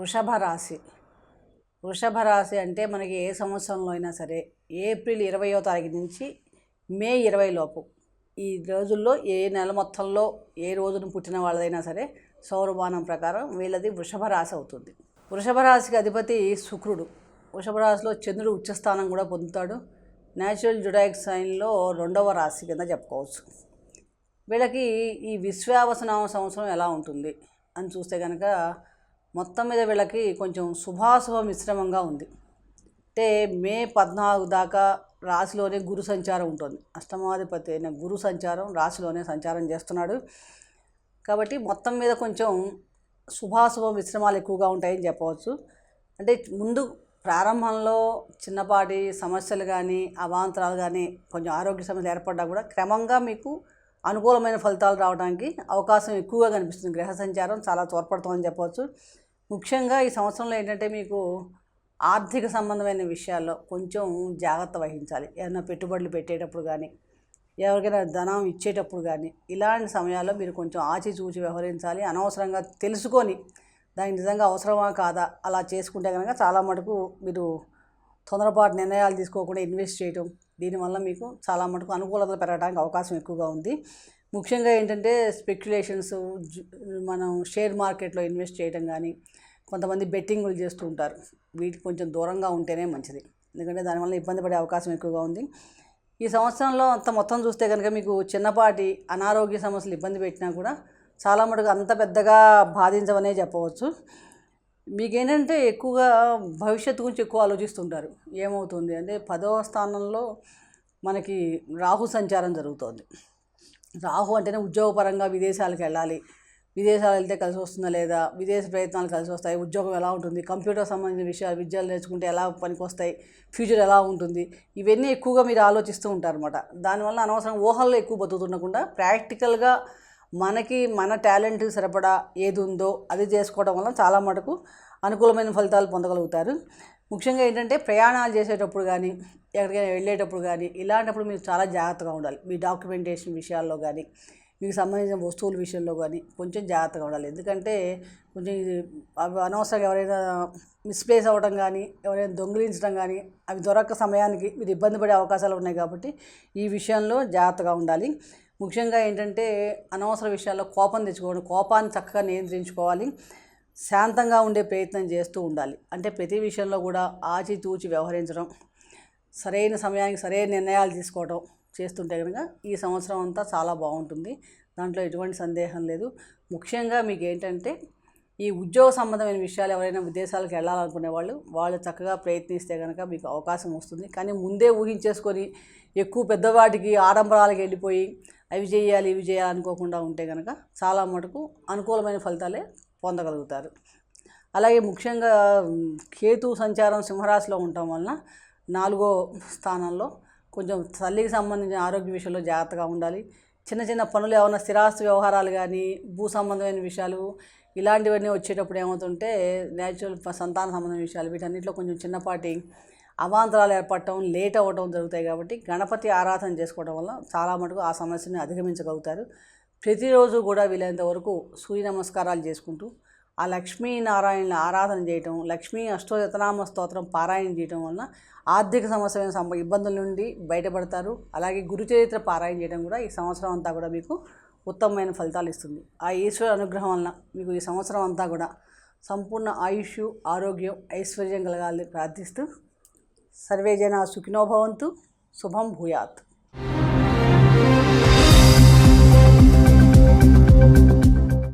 వృషభ రాశి వృషభ రాశి అంటే మనకి ఏ సంవత్సరంలో అయినా సరే ఏప్రిల్ ఇరవయో తారీఖు నుంచి మే ఇరవై లోపు. ఈ రోజుల్లో ఏ నెల మొత్తంలో ఏ రోజున పుట్టిన వాళ్ళదైనా సరే సౌరమానం ప్రకారం వీళ్ళది వృషభ రాశి అవుతుంది. వృషభ రాశికి అధిపతి శుక్రుడు. వృషభ రాశిలో చంద్రుడు ఉచ్చస్థానం కూడా పొందుతాడు. న్యాచురల్ జుడాయిక్ సైన్లో రెండవ రాశి కింద చెప్పుకోవచ్చు. వీళ్ళకి ఈ విశ్వావసనామ సంవత్సరం ఎలా ఉంటుంది అని చూస్తే కనుక మొత్తం మీద వీళ్ళకి కొంచెం శుభాశుభ మిశ్రమంగా ఉంది. అంటే మే పద్నాలుగు దాకా రాశిలోనే గురు సంచారం ఉంటుంది. అష్టమాధిపతి అయిన గురు సంచారం రాశిలోనే సంచారం చేస్తున్నాడు. కాబట్టి మొత్తం మీద కొంచెం శుభాశుభ మిశ్రమాలు ఎక్కువగా ఉంటాయని చెప్పవచ్చు. అంటే ముందు ప్రారంభంలో చిన్నపాటి సమస్యలు కానీ అవాంతరాలు కానీ కొంచెం ఆరోగ్య సమస్యలు ఏర్పడ్డా కూడా క్రమంగా మీకు అనుకూలమైన ఫలితాలు రావడానికి అవకాశం ఎక్కువగా కనిపిస్తుంది. గ్రహ సంచారం చాలా తోడ్పడుతుందని చెప్పవచ్చు. ముఖ్యంగా ఈ సంవత్సరంలో ఏంటంటే మీకు ఆర్థిక సంబంధమైన విషయాల్లో కొంచెం జాగ్రత్త వహించాలి. ఏదైనా పెట్టుబడులు పెట్టేటప్పుడు కానీ ఎవరికైనా ధనం ఇచ్చేటప్పుడు కానీ ఇలాంటి సమయాల్లో మీరు కొంచెం ఆచిచూచి వ్యవహరించాలి. అనవసరంగా తెలుసుకొని దానికి నిజంగా అవసరమా కాదా అలా చేసుకుంటే కనుక చాలా మటుకు మీరు తొందరపాటు నిర్ణయాలు తీసుకోకుండా ఇన్వెస్ట్ చేయటం దీనివల్ల మీకు చాలా మటుకు అనుకూలత పెరగడానికి అవకాశం ఎక్కువగా ఉంది. ముఖ్యంగా ఏంటంటే స్పెక్యులేషన్స్ మనం షేర్ మార్కెట్లో ఇన్వెస్ట్ చేయడం కానీ కొంతమంది బెట్టింగులు చేస్తూ ఉంటారు. వీటికి కొంచెం దూరంగా ఉంటేనే మంచిది. ఎందుకంటే దానివల్ల ఇబ్బంది పడే అవకాశం ఎక్కువగా ఉంది. ఈ సంవత్సరంలో అంత మొత్తం చూస్తే కనుక మీకు చిన్నపాటి అనారోగ్య సమస్యలు ఇబ్బంది పెట్టినా కూడా చాలా మటుకు అంత పెద్దగా బాధించవనే చెప్పవచ్చు. మీకేంటంటే ఎక్కువగా భవిష్యత్తు గురించి ఎక్కువ ఆలోచిస్తుంటారు. ఏమవుతుంది అంటే పదవ స్థానంలో మనకి రాహు సంచారం జరుగుతోంది. రాహు అంటేనే ఉద్యోగపరంగా విదేశాలకు వెళ్ళాలి. విదేశాలు వెళ్తే కలిసి వస్తుందా లేదా? విదేశ ప్రయత్నాలు కలిసి వస్తాయి. ఉద్యోగం ఎలా ఉంటుంది? కంప్యూటర్ సంబంధించిన విషయాలు విద్యలు నేర్చుకుంటే ఎలా పనికి వస్తాయి ఫ్యూచర్ ఎలా ఉంటుంది? ఇవన్నీ ఎక్కువగా మీరు ఆలోచిస్తూ ఉంటారు అనమాట దానివల్ల అనవసరం ఊహల్లో ఎక్కువ బతుకుతుండకుండా ప్రాక్టికల్గా మనకి మన టాలెంట్ సరిపడా ఏది ఉందో అది చేసుకోవడం వల్ల చాలా మటుకు అనుకూలమైన ఫలితాలు పొందగలుగుతారు. ముఖ్యంగా ఏంటంటే ప్రయాణాలు చేసేటప్పుడు కానీ ఎక్కడికైనా వెళ్ళేటప్పుడు కానీ ఇలాంటప్పుడు మీరు చాలా జాగ్రత్తగా ఉండాలి. మీ డాక్యుమెంటేషన్ విషయాల్లో కానీ మీకు సంబంధించిన వస్తువుల విషయంలో కానీ కొంచెం జాగ్రత్తగా ఉండాలి. ఎందుకంటే కొంచెం ఇది అవి అనవసరంగా ఎవరైనా మిస్ప్లేస్ అవ్వడం కానీ ఎవరైనా దొంగిలించడం కానీ అవి దొరక్క సమయానికి మీరు ఇబ్బంది పడే అవకాశాలు ఉన్నాయి కాబట్టి ఈ విషయంలో జాగ్రత్తగా ఉండాలి. ముఖ్యంగా ఏంటంటే అనవసర విషయాల్లో కోపం తెచ్చుకోవడం కోపాన్ని చక్కగా నియంత్రించుకోవాలి శాంతంగా ఉండే ప్రయత్నం చేస్తూ ఉండాలి. అంటే ప్రతి విషయంలో కూడా ఆచితూచి వ్యవహరించడం సరైన సమయానికి సరైన నిర్ణయాలు తీసుకోవడం చేస్తుంటే కనుక ఈ సంవత్సరం అంతా చాలా బాగుంటుంది. దాంట్లో ఎటువంటి సందేహం లేదు. ముఖ్యంగా మీకు ఏంటంటే ఈ ఉద్యోగ సంబంధమైన విషయాలు ఎవరైనా విదేశాలకు వెళ్ళాలనుకునే వాళ్ళు వాళ్ళు చక్కగా ప్రయత్నిస్తే కనుక మీకు అవకాశం వస్తుంది. కానీ ముందే ఊహించేసుకొని ఎక్కువ పెద్దవాటికి ఆడంబరాలకు వెళ్ళిపోయి అవి చేయాలి ఇవి చేయాలి అనుకోకుండా ఉంటే కనుక చాలా మటుకు అనుకూలమైన ఫలితాలే పొందగలుగుతారు. అలాగే ముఖ్యంగా కేతు సంచారం సింహరాశిలో ఉండటం వలన నాలుగో స్థానంలో కొంచెం తల్లికి సంబంధించిన ఆరోగ్య విషయంలో జాగ్రత్తగా ఉండాలి. చిన్న చిన్న పనులు ఏమైనా స్థిరాస్తి వ్యవహారాలు కానీ భూ సంబంధమైన విషయాలు ఇలాంటివన్నీ వచ్చేటప్పుడు ఏమవుతుంటే న్యాచురల్ సంతాన సంబంధం విషయాలు వీటన్నిటిలో కొంచెం చిన్నపాటి అవాంతరాలు ఏర్పడటం లేట్ అవ్వటం జరుగుతాయి కాబట్టి గణపతి ఆరాధన చేసుకోవడం వల్ల చాలా మటుకు ఆ సమస్యని అధిగమించగలుగుతారు. ప్రతిరోజు కూడా వీలైనంత వరకు సూర్య నమస్కారాలు చేసుకుంటూ ఆ లక్ష్మీనారాయణ ఆరాధన చేయటం లక్ష్మీ అష్టోత్తనామ స్తోత్రం పారాయణ చేయటం వలన ఆర్థిక సమస్యమైన సంబ ఇబ్బందుల నుండి బయటపడతారు. అలాగే గురుచరిత్ర పారాయణ చేయడం కూడా ఈ సంవత్సరం అంతా కూడా మీకు ఉత్తమమైన ఫలితాలు ఇస్తుంది. ఆ ఈశ్వర అనుగ్రహం వలన మీకు ఈ సంవత్సరం అంతా కూడా సంపూర్ణ ఆయుష్ ఆరోగ్యం ఐశ్వర్యం కలగాలని ప్రార్థిస్తూ సర్వే జన సుఖినోభవంతు శుభం భూయాత్.